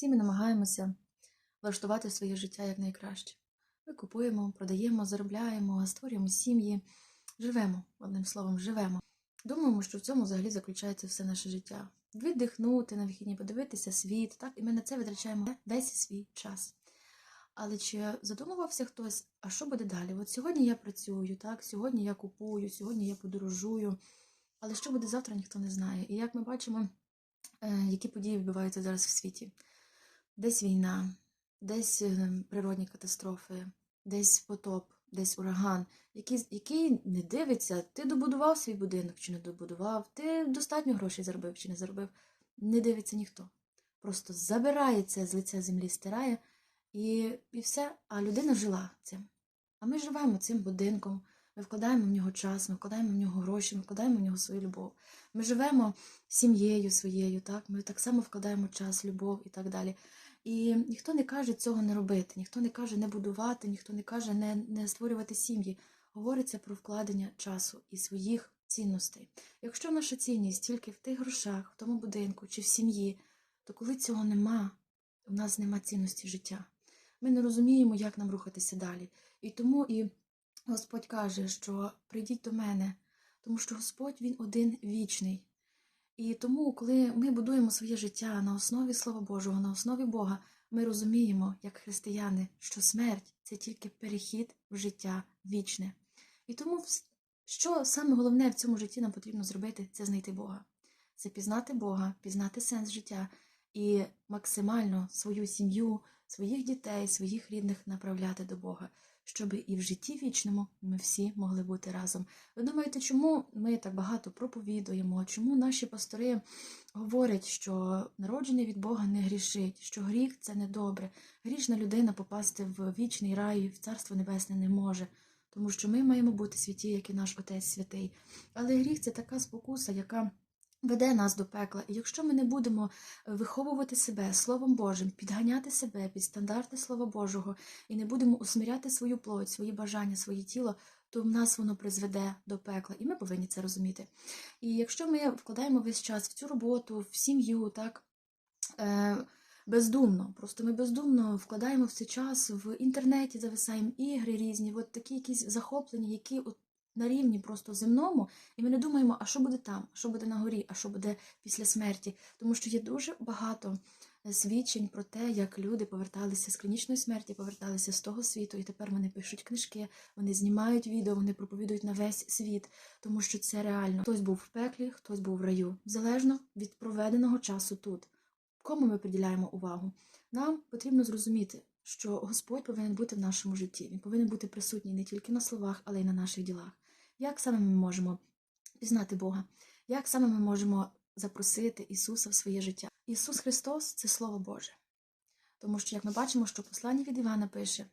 Всі ми намагаємося влаштувати своє життя якнайкраще. Ми купуємо, продаємо, заробляємо, створюємо сім'ї, живемо, одним словом, живемо. Думаємо, що в цьому взагалі заключається все наше життя. Віддихнути на вихідні, подивитися світ, так? І ми на це витрачаємо весь свій час. Але чи задумувався хтось, а що буде далі? От сьогодні я працюю, так, сьогодні я купую, сьогодні я подорожую, але що буде завтра, ніхто не знає. І як ми бачимо, е, які події відбуваються зараз в світі. Десь війна, десь е, природні катастрофи, десь потоп, десь ураган, який, який не дивиться, ти добудував свій будинок чи не добудував, ти достатньо грошей заробив чи не заробив. Не дивиться ніхто. Просто забирає це з лиця землі, стирає і, і все. А людина жила цим. А ми живемо цим будинком, ми вкладаємо в нього час, ми вкладаємо в нього гроші, ми вкладаємо в нього свою любов. Ми живемо сім'єю своєю, так? ми так само вкладаємо час, любов і так далі. І ніхто не каже цього не робити, ніхто не каже не будувати, ніхто не каже не, не створювати сім'ї. Говориться про вкладення часу і своїх цінностей. Якщо наша цінність тільки в тих грошах, в тому будинку чи в сім'ї, то коли цього нема, у нас нема цінності життя. Ми не розуміємо, як нам рухатися далі. І тому і Господь каже, що прийдіть до мене, тому що Господь Він один вічний. І тому, коли ми будуємо своє життя на основі Слова Божого, на основі Бога, ми розуміємо, як християни, що смерть це тільки перехід в життя вічне. І тому, що саме головне в цьому житті нам потрібно зробити, це знайти Бога. Це пізнати Бога, пізнати сенс життя і максимально свою сім'ю, своїх дітей, своїх рідних направляти до Бога, щоб і в житті вічному ми всі могли бути разом. Ви думаєте, чому ми так багато проповідуємо? Чому наші пастори говорять, що народження від Бога не грішить, що гріх це недобре, грішна людина попасти в вічний рай, в царство небесне не може. Тому що ми маємо бути святі, як і наш Отець святий. Але гріх це така спокуса, яка веде нас до пекла. І якщо ми не будемо е, виховувати себе Словом Божим, підганяти себе під стандарти Слова Божого і не будемо усміряти свою плоть, свої бажання, своє тіло, то в нас воно призведе до пекла, і ми повинні це розуміти. І якщо ми вкладаємо весь час в цю роботу, в сім'ю, так. Е, Бездумно, просто ми бездумно вкладаємо цей час в інтернеті, зависаємо ігри різні, от такі якісь захоплення, які от на рівні просто земному, і ми не думаємо, а що буде там, що буде на горі, а що буде після смерті. Тому що є дуже багато е, свідчень про те, як люди поверталися з клінічної смерті, поверталися з того світу, і тепер вони пишуть книжки, вони знімають відео, вони проповідують на весь світ, тому що це реально. Хтось був в пеклі, хтось був в раю, залежно від проведеного часу тут. Кому ми приділяємо увагу? Нам потрібно зрозуміти, що Господь повинен бути в нашому житті. Він повинен бути присутній не тільки на словах, але й на наших ділах. Як саме ми можемо пізнати Бога? Як саме ми можемо запросити Ісуса в своє життя? Ісус Христос це Слово Боже. Тому що, як ми бачимо, що послання від Івана пише,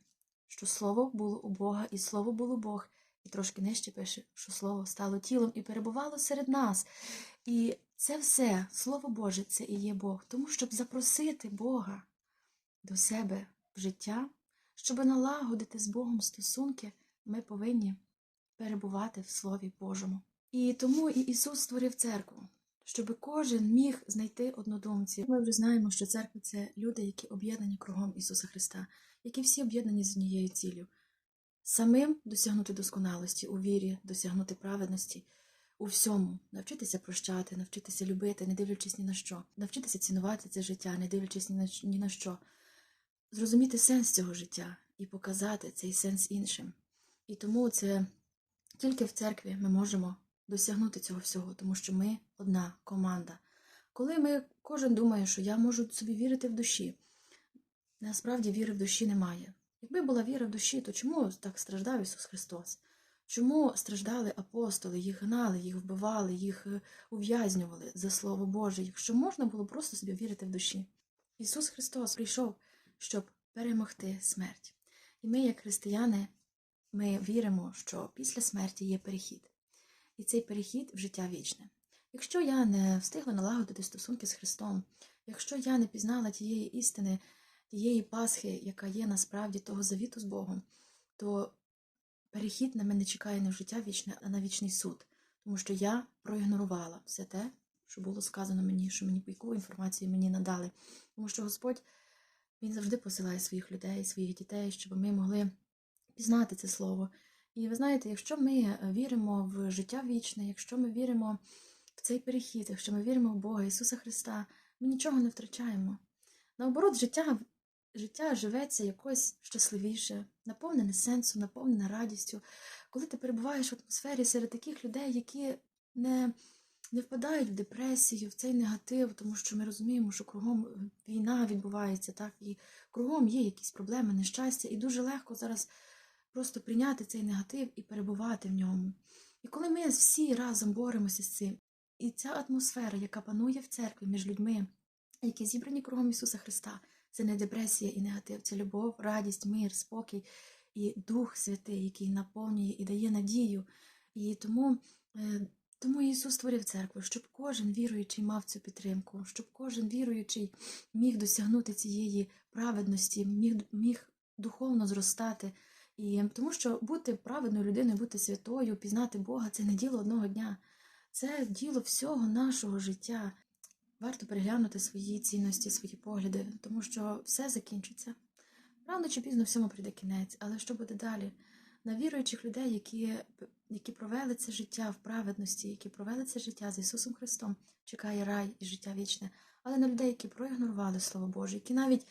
що Слово було у Бога, і Слово було Бог, і трошки нижче пише, що Слово стало тілом і перебувало серед нас. І це все, Слово Боже, це і є Бог. Тому щоб запросити Бога до себе в життя, щоб налагодити з Богом стосунки, ми повинні перебувати в Слові Божому. І тому і Ісус створив церкву, щоб кожен міг знайти однодумців. Ми вже знаємо, що церква це люди, які об'єднані кругом Ісуса Христа, які всі об'єднані з однією ціллю. Самим досягнути досконалості у вірі, досягнути праведності у всьому, навчитися прощати, навчитися любити, не дивлячись ні на що, навчитися цінувати це життя, не дивлячись ні на, ні на що, зрозуміти сенс цього життя і показати цей сенс іншим. І тому це тільки в церкві ми можемо досягнути цього всього, тому що ми одна команда. Коли ми кожен думає, що я можу собі вірити в душі, насправді віри в душі немає. Якби була віра в душі, то чому так страждав Ісус Христос? Чому страждали апостоли, їх гнали, їх вбивали, їх е, ув'язнювали за Слово Боже, якщо можна було просто собі вірити в душі? Ісус Христос прийшов, щоб перемогти смерть. І ми, як християни, ми віримо, що після смерті є перехід. І цей перехід в життя вічне. Якщо я не встигла налагодити стосунки з Христом, якщо я не пізнала тієї істини, тієї Пасхи, яка є насправді того завіту з Богом, то перехід на мене чекає не в життя вічне, а на вічний суд, тому що я проігнорувала все те, що було сказано мені, що мені яку інформацію мені надали. Тому що Господь Він завжди посилає своїх людей, своїх дітей, щоб ми могли пізнати це слово. І ви знаєте, якщо ми віримо в життя вічне, якщо ми віримо в цей перехід, якщо ми віримо в Бога Ісуса Христа, ми нічого не втрачаємо. Наоборот, життя, життя живеться якось щасливіше, наповнене сенсом, наповнене радістю. Коли ти перебуваєш в атмосфері серед таких людей, які не, не впадають в депресію, в цей негатив, тому що ми розуміємо, що кругом війна відбувається, так, і кругом є якісь проблеми, нещастя, і дуже легко зараз просто прийняти цей негатив і перебувати в ньому. І коли ми всі разом боремося з цим, і ця атмосфера, яка панує в церкві між людьми, які зібрані кругом Ісуса Христа, це не депресія і негатив, це любов, радість, мир, спокій і Дух Святий, який наповнює і дає надію. І тому, е, тому Ісус створив церкву, щоб кожен віруючий мав цю підтримку, щоб кожен віруючий міг досягнути цієї праведності, міг, міг духовно зростати. І тому що бути праведною людиною, бути святою, пізнати Бога це не діло одного дня, це діло всього нашого життя. Варто переглянути свої цінності, свої погляди, тому що все закінчиться. Рано чи пізно всьому прийде кінець, але що буде далі? На віруючих людей, які, які провели це життя в праведності, які провели це життя з Ісусом Христом, чекає рай і життя вічне, але на людей, які проігнорували Слово Боже, які навіть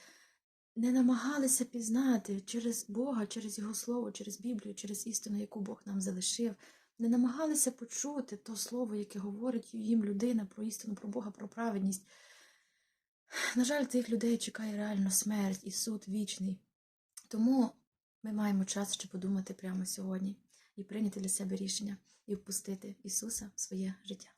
не намагалися пізнати через Бога, через Його Слово, через Біблію, через істину, яку Бог нам залишив, не намагалися почути то слово, яке говорить їм людина про істину, про Бога, про праведність. На жаль, цих людей чекає реально смерть і суд вічний. Тому ми маємо час ще подумати прямо сьогодні і прийняти для себе рішення і впустити Ісуса в своє життя.